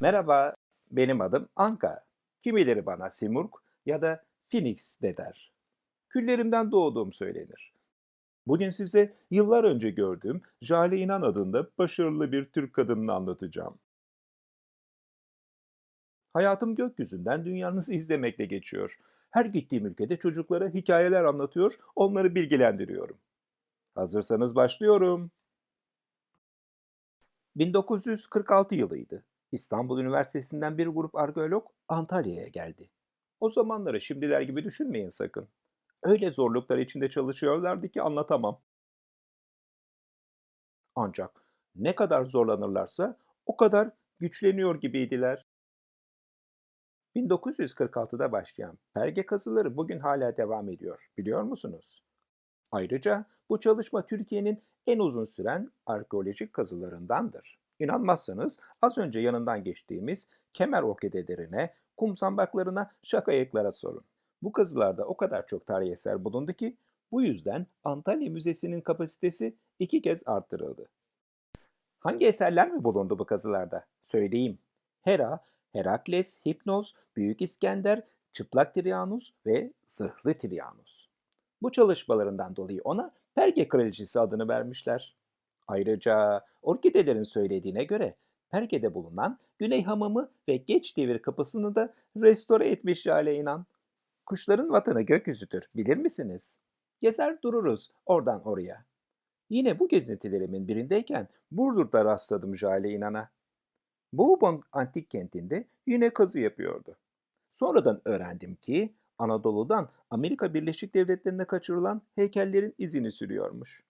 Merhaba, benim adım Anka. Kimileri bana Simurg ya da Phoenix de der. Küllerimden doğduğum söylenir. Bugün size yıllar önce gördüğüm Jale İnan adında başarılı bir Türk kadınını anlatacağım. Hayatım gökyüzünden dünyanızı izlemekle geçiyor. Her gittiğim ülkede çocuklara hikayeler anlatıyor, onları bilgilendiriyorum. Hazırsanız başlıyorum. 1946 yılıydı. İstanbul Üniversitesi'nden bir grup arkeolog Antalya'ya geldi. O zamanları şimdiler gibi düşünmeyin sakın. Öyle zorluklar içinde çalışıyorlardı ki anlatamam. Ancak ne kadar zorlanırlarsa o kadar güçleniyor gibiydiler. 1946'da başlayan perge kazıları bugün hala devam ediyor. Biliyor musunuz? Ayrıca bu çalışma Türkiye'nin en uzun süren arkeolojik kazılarındandır. İnanmazsanız az önce yanından geçtiğimiz kemer orkidelerine, kum zambaklarına, şakayıklara sorun. Bu kazılarda o kadar çok tarihi eser bulundu ki bu yüzden Antalya Müzesi'nin kapasitesi iki kez artırıldı. Hangi eserler mi bulundu bu kazılarda? Söyleyeyim. Hera, Herakles, Hipnos, Büyük İskender, Çıplak Trianus ve Zırhlı Trianus. Bu çalışmalarından dolayı ona Perge Kraliçesi adını vermişler. Ayrıca orkidelerin söylediğine göre Perge'de bulunan Güney Hamamı ve Geç Devir Kapısı'nı da restore etmiş Jale İnan. Kuşların vatanı gökyüzüdür, bilir misiniz? Gezer dururuz oradan oraya. Yine bu gezintilerimin birindeyken Burdur'da rastladım Jale İnan'a. Boğubon antik kentinde yine kazı yapıyordu. Sonradan öğrendim ki Anadolu'dan Amerika Birleşik Devletleri'ne kaçırılan heykellerin izini sürüyormuş.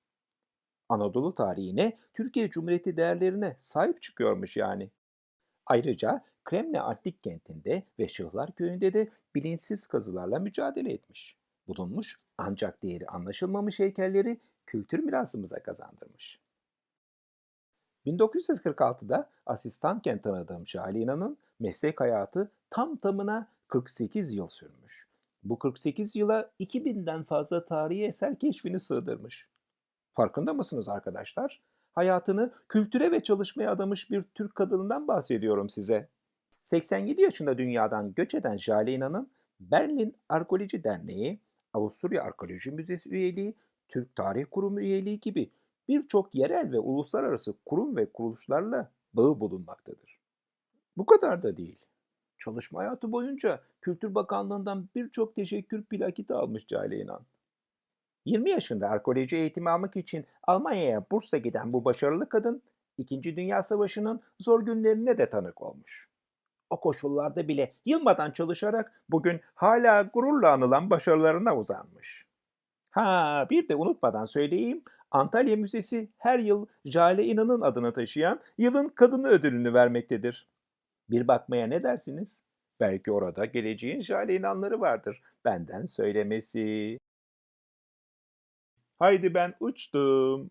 Anadolu tarihine, Türkiye Cumhuriyeti değerlerine sahip çıkıyormuş yani. Ayrıca Kremne Antik Kenti'nde ve Şıhlar Köyü'nde de bilinçsiz kazılarla mücadele etmiş. Bulunmuş ancak değeri anlaşılmamış heykelleri kültür mirasımıza kazandırmış. 1946'da asistanken tanıdığım Şahli İnan'ın meslek hayatı tam tamına 48 yıl sürmüş. Bu 48 yıla 2000'den fazla tarihi eser keşfini sığdırmış. Farkında mısınız arkadaşlar? Hayatını kültüre ve çalışmaya adamış bir Türk kadınından bahsediyorum size. 87 yaşında dünyadan göç eden Jale Berlin Arkeoloji Derneği, Avusturya Arkeoloji Müzesi üyeliği, Türk Tarih Kurumu üyeliği gibi birçok yerel ve uluslararası kurum ve kuruluşlarla bağı bulunmaktadır. Bu kadar da değil. Çalışma hayatı boyunca Kültür Bakanlığı'ndan birçok teşekkür plaketi almış Cale İnan. 20 yaşında arkeoloji eğitimi almak için Almanya'ya Bursa giden bu başarılı kadın, İkinci Dünya Savaşı'nın zor günlerine de tanık olmuş. O koşullarda bile yılmadan çalışarak bugün hala gururla anılan başarılarına uzanmış. Ha bir de unutmadan söyleyeyim, Antalya Müzesi her yıl Jale İnan'ın adını taşıyan Yılın Kadını ödülünü vermektedir. Bir bakmaya ne dersiniz? Belki orada geleceğin Jale İnanları vardır. Benden söylemesi. Haydi ben uçtum.